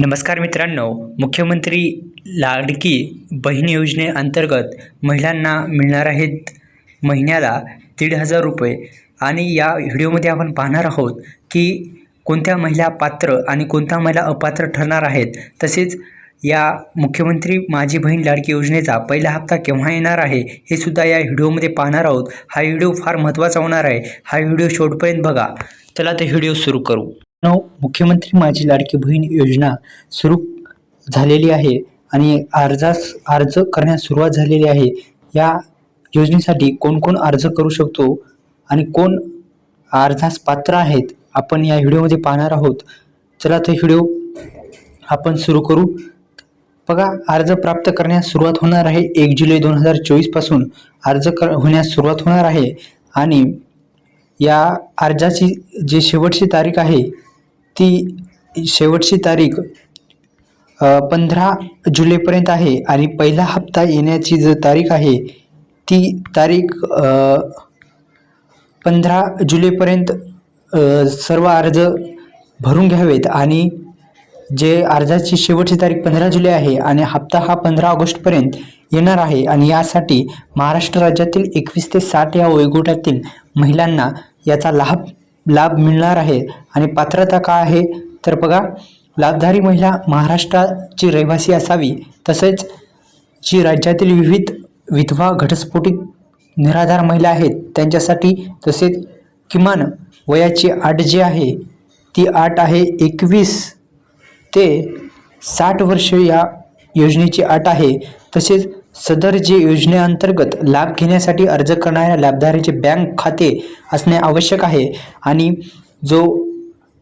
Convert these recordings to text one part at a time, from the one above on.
नमस्कार मित्रांनो मुख्यमंत्री लाडकी बहीण योजनेअंतर्गत महिलांना मिळणार आहेत महिन्याला दीड हजार रुपये. आणि या व्हिडिओमध्ये आपण पाहणार आहोत की कोणत्या महिला पात्र आणि कोणत्या महिला अपात्र ठरणार आहेत. तसेच या मुख्यमंत्री माझी बहीण लाडकी योजनेचा पहिला हप्ता केव्हा येणार आहे हे सुद्धा या व्हिडिओमध्ये पाहणार आहोत. हा व्हिडिओ फार महत्त्वाचा होणार आहे. हा व्हिडिओ शेवटपर्यंत बघा. चला ते व्हिडिओ सुरू करू. नऊ मुख्यमंत्री माझी लाडकी बहीण योजना सुरू झालेली आहे आणि अर्जास अर्ज करण्यास सुरुवात झालेली आहे. या योजनेसाठी कोण कोण अर्ज करू शकतो आणि कोण अर्जास पात्र आहेत आपण या व्हिडिओमध्ये पाहणार आहोत. चला तर व्हिडिओ आपण सुरू करू. बघा अर्ज प्राप्त करण्यास सुरुवात होणार आहे एक जुलै दोन हजार चोवीसपासून. अर्ज कर होण्यास सुरुवात होणार आहे आणि या अर्जाची जी शेवटची तारीख आहे ती शेवटची तारीख पंधरा जुलैपर्यंत आहे आणि पहिला हप्ता येण्याची जी तारीख आहे ती तारीख पंधरा जुलैपर्यंत सर्व अर्ज भरून घ्यावेत आणि जे अर्जाची शेवटची तारीख पंधरा जुलै आहे आणि हप्ता हा पंधरा ऑगस्टपर्यंत येणार आहे आणि यासाठी महाराष्ट्र राज्यातील एकवीस ते साठ या वयोगटातील महिलांना याचा लाभ लाभ मिळणार आहे आणि पात्रता काय आहे? तर बघा लाभधारी महिला महाराष्ट्राची रहिवासी असावी तसेच जी राज्यातील विविध विधवा घटस्फोटित निराधार महिला आहेत त्यांच्यासाठी तसेच किमान वयाची आठ जी आहे ती आठ आहे एकवीस ते साठ वर्ष या योजनेची आठ आहे. तसेच सदर जे योजनेअंतर्गत लाभ घेण्यासाठी अर्ज करणाऱ्या लाभधारीचे बँक खाते असणे आवश्यक आहे आणि जो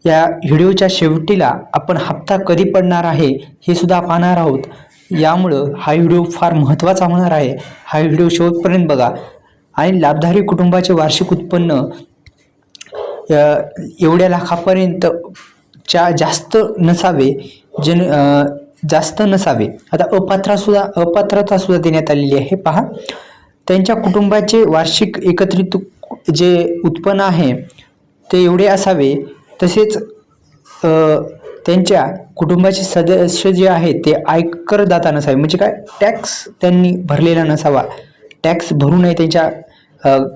या व्हिडिओच्या शेवटीला आपण हप्ता कधी पडणार आहे हे सुद्धा पाहणार आहोत. यामुळं हा व्हिडिओ फार महत्त्वाचा होणार आहे. हा व्हिडिओ शेवटपर्यंत बघा. आणि लाभधारी कुटुंबाचे वार्षिक उत्पन्न एवढ्या लाखापर्यंत च्या जास्त नसावे जन जास्त नसावे. आता अपात्रसुद्धा अपात्रतासुद्धा देण्यात आलेली आहे. पहा. त्यांच्या कुटुंबाचे वार्षिक एकत्रित जे उत्पन्न आहे ते एवढे असावे. तसेच त्यांच्या कुटुंबाचे सदस्य जे आहेत ते आयकरदाता नसावे. म्हणजे काय? टॅक्स त्यांनी भरलेला नसावा. टॅक्स भरू नये त्यांच्या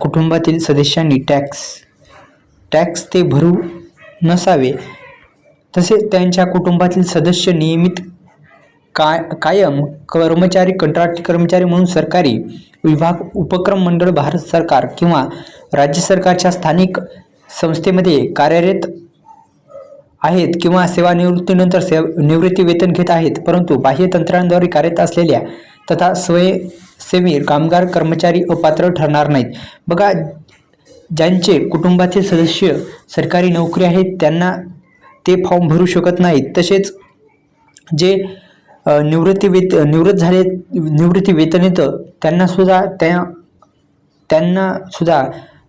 कुटुंबातील सदस्यांनी टॅक्स. टॅक्स ते भरू नसावे. तसेच त्यांच्या कुटुंबातील सदस्य नियमित काय कायम कर्मचारी कंत्राटी कर्मचारी म्हणून सरकारी विभाग उपक्रम मंडळ भारत सरकार किंवा राज्य सरकारच्या स्थानिक संस्थेमध्ये कार्यरत आहेत किंवा सेवानिवृत्तीनंतर सेव निवृत्ती वेतन घेत आहेत. परंतु बाह्य तंत्रांद्वारे कार्यरत असलेल्या तथा स्वयंसेवी कामगार कर्मचारी अपात्र ठरणार नाहीत. बघा ज्यांचे कुटुंबातील सदस्य सरकारी नोकरी आहेत त्यांना ते फॉर्म भरू शकत नाहीत. तसेच जे निवृत्ती वेत निवृत्त झाले निवृत्ती वेतन येतं त्यांनासुद्धा त्या त्यांनासुद्धा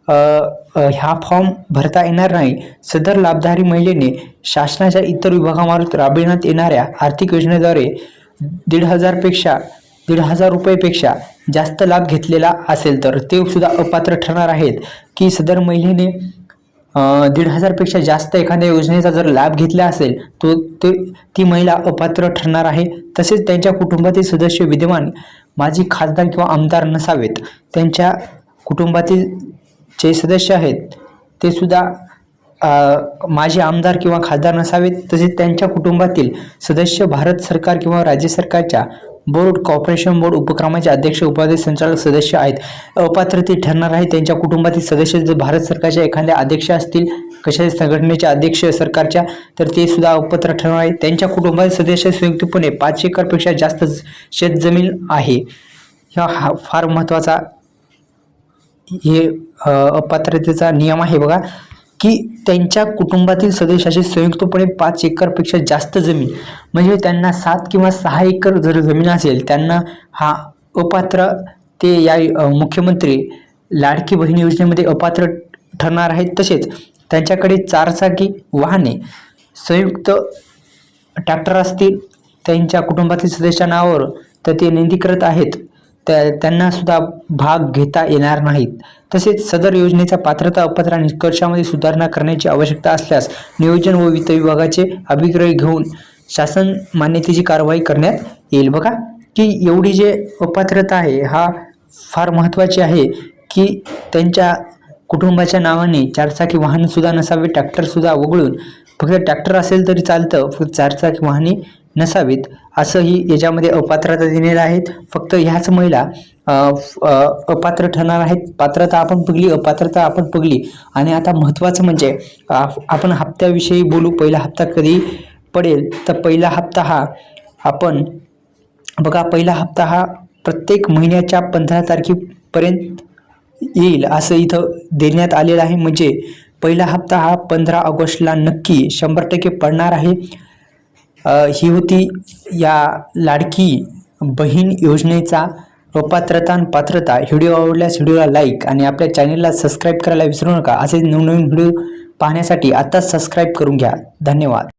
हा ह्या फॉर्म भरता येणार नाही. सदर लाभधारी महिलेने शासनाच्या इतर विभागामार्फत राबविण्यात येणाऱ्या आर्थिक योजनेद्वारे दीड हजारपेक्षा दीड हजार रुपयेपेक्षा जास्त लाभ घेतलेला असेल तर ते सुद्धा अपात्र ठरणार आहेत की सदर महिलेने दीड हजारपेक्षा जास्त एखाद्या योजनेचा जर लाभ घेतला असेल तो ते ती महिला अपात्र ठरणार आहे. तसेच त्यांच्या कुटुंबातील सदस्य विद्यमान माजी खासदार किंवा आमदार नसावेत. त्यांच्या कुटुंबातील जे सदस्य आहेत ते सुद्धा माजी आमदार किंवा खासदार नसावेत. तसेच त्यांच्या कुटुंबातील सदस्य भारत सरकार किंवा राज्य सरकारच्या बोर्ड कॉर्पोरेशन बोर्ड उपक्रमाचे अध्यक्ष उपाध्यक्ष संचालक सदस्य आहेत. अपात्रते ठरणार आहे त्यांच्या कुटुंबातील सदस्य जर भारत सरकारच्या एखाद्या अध्यक्ष असतील कशा संघटनेचे अध्यक्ष सरकारच्या तर ते सुद्धा अपात्र ठरणार आहे. त्यांच्या कुटुंबातील सदस्य संयुक्तपणे पाच एकरपेक्षा जास्त शेतजमीन आहे. हा हा फार महत्त्वाचा हे अपात्रतेचा नियम आहे बघा. की त्यांच्या कुटुंबातील सदस्याची संयुक्तपणे पाच एकरपेक्षा जास्त जमीन म्हणजे त्यांना सात किंवा सहा एकर जर जमीन असेल त्यांना हा अपात्र ते या मुख्यमंत्री लाडकी बहीण योजनेमध्ये अपात्र ठरणार आहेत तसेच त्यांच्याकडे चारचाकी वाहने संयुक्त ट्रॅक्टर असतील त्यांच्या कुटुंबातील सदस्या नावावर तर ते नोंदी करत आहेत. त्यांना सुद्धा भाग घेता येणार नाहीत. तसेच सदर योजनेचा पात्रता अपात्र निष्कर्षामध्ये सुधारणा करण्याची आवश्यकता असल्यास नियोजन व वित्त विभागाचे अभिग्रह घेऊन शासन मान्यतेची कारवाई करण्यात येईल. बघा की एवढी जे अपात्रता आहे हा फार महत्त्वाची आहे की त्यांच्या कुटुंबाच्या नावाने चारचाकी वाहनसुद्धा नसावे ट्रॅक्टरसुद्धा वगळून. फक्त ट्रॅक्टर असेल तरी चालतं फक्त चारचाकी वाहने नसावीत. असंही याच्यामध्ये अपात्रता दिलेल्या आहेत. फक्त ह्याच महिला अपात्र ठरणार आहेत. पात्रता आपण बघली अपात्रता आपण बघली आणि आता महत्त्वाचं म्हणजे आपण हप्त्याविषयी बोलू पहिला हप्ता कधी पडेल तर पहिला हप्ता हा आपण बघा पहिला हप्ता हा प्रत्येक महिन्याच्या पंधरा तारखेपर्यंत येईल असं इथं देण्यात आलेलं आहे. म्हणजे पहिला हप्ता हा पंधरा ऑगस्टला नक्की शंभर टक्के पडणार आहे. ही होती या लाडकी बहीण योजनेचा अपात्रता आणि पात्रता. व्हिडिओ आवडल्यास व्हिडिओला लाईक आणि आपल्या चॅनेलला सबस्क्राईब करायला विसरू नका. असे नवनवीन व्हिडिओ पाहण्यासाठी आत्ताच सबस्क्राईब करून घ्या. धन्यवाद.